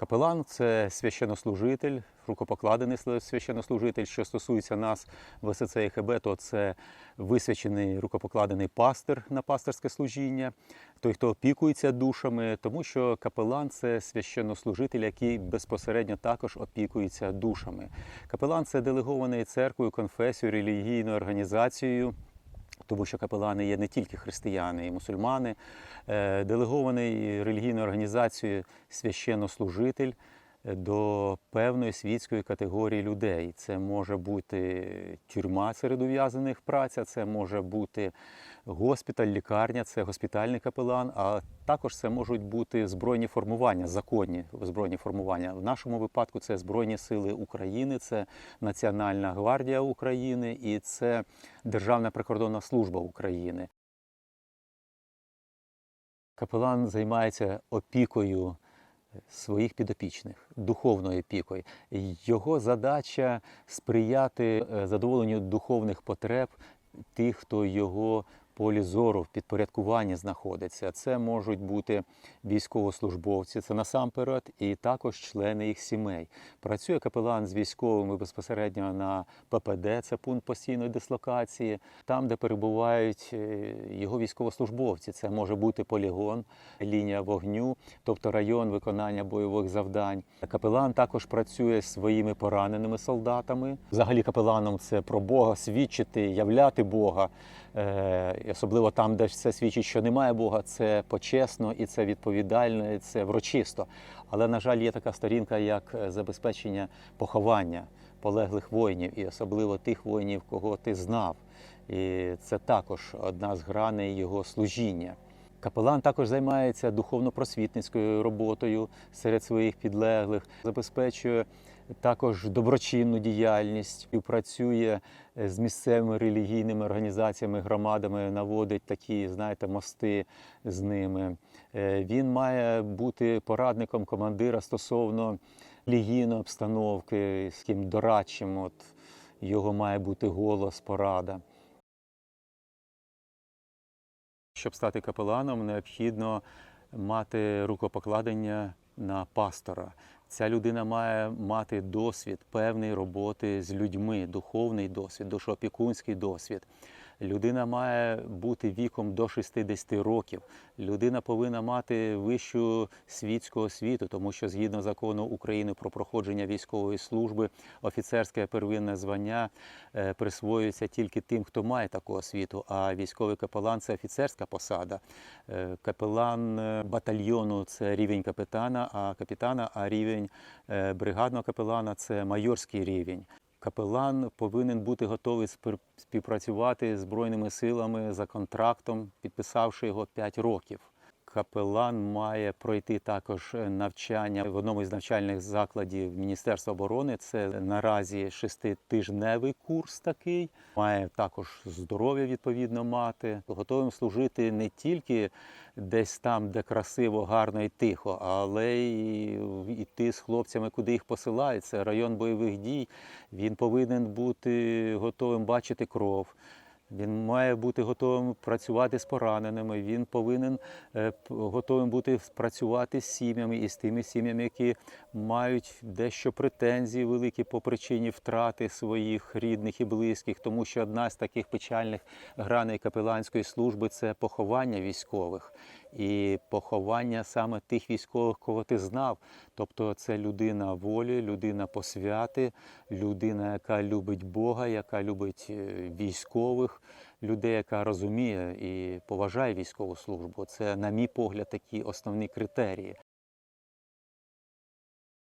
Капелан це священнослужитель, рукопокладений священнослужитель. Що стосується нас в СЦ ХБ, то це висвячений рукопокладений пастир на пасторське служіння, той, хто опікується душами, тому що капелан це священнослужитель, який безпосередньо також опікується душами. Капелан це делегований церквою, конфесією, релігійною організацією. Тому що капелани є не тільки християни і мусульмани, Е, делегований релігійною організацією священнослужитель до певної світської категорії людей. Це може бути тюрма серед ув'язаних праця, це може бути госпіталь, лікарня, це госпітальний капелан, а також це можуть бути збройні формування, законні збройні формування. В нашому випадку це Збройні Сили України, це Національна гвардія України і це Державна прикордонна служба України. Капелан займається опікою своїх підопічних, духовною опікою. Його задача сприяти е, задоволенню духовних потреб тих, хто його полі зору в підпорядкуванні знаходиться. Це можуть бути військовослужбовці, це насамперед, і також члени їх сімей. Працює капелан з військовими безпосередньо на ППД, це пункт постійної дислокації, там, де перебувають е, його військовослужбовці. Це може бути полігон, лінія вогню, тобто район виконання бойових завдань. Капелан також працює своїми пораненими солдатами. Взагалі, капеланом це про Бога свідчити, являти Бога. Е, Особливо там, де це свідчить, що немає Бога, це почесно і це відповідально, і це врочисто. Але, на жаль, є така сторінка, як е, забезпечення поховання полеглих воїнів, і особливо тих воїнів, кого ти знав. І це також одна з граней його служіння. Капелан також займається духовно-просвітницькою роботою серед своїх підлеглих, забезпечує також доброчинну діяльність, працює з місцевими релігійними організаціями, громадами, наводить такі, знаєте, мости з ними. Е, Він має бути порадником командира стосовно релігійної обстановки, з ким дорадчим. От його має бути голос, порада. Щоб стати капеланом, необхідно мати рукопокладення на пастора. Ця людина має мати досвід певної роботи з людьми, духовний досвід, душоопікунський досвід. Людина має бути віком до 60 років. Людина повинна мати вищу світську освіту, тому що згідно закону України про проходження військової служби, офіцерське первинне звання е, присвоюється тільки тим, хто має таку освіту. А військовий капелан це офіцерська посада. Е, Капелан е, батальйону це рівень капітана, а капітана, а рівень бригадного капелана це майорський рівень. Капелан повинен бути готовий співпрацювати з Збройними силами за контрактом, підписавши його 5 років. Капелан має пройти також навчання в одному із навчальних закладів Міністерства оборони. Це наразі шеститижневий курс такий. Має також здоров'я відповідно мати, готовим служити не тільки десь там, де красиво, гарно і тихо, але й йти з хлопцями, куди їх посилають. Це район бойових дій. Він повинен бути готовим бачити кров. Він має бути готовим працювати з пораненими. Він повинен е, готовим бути працювати з сім'ями і з тими сім'ями, які мають дещо претензії великі по причині втрати своїх рідних і близьких, тому що одна з таких печальних граней капеланської служби це поховання військових і поховання саме тих військових, кого ти знав. Тобто це людина волі, людина посвяти, людина, яка любить Бога, яка любить е, військових, людей, яка розуміє і поважає військову службу. Це, на мій погляд, такі основні критерії.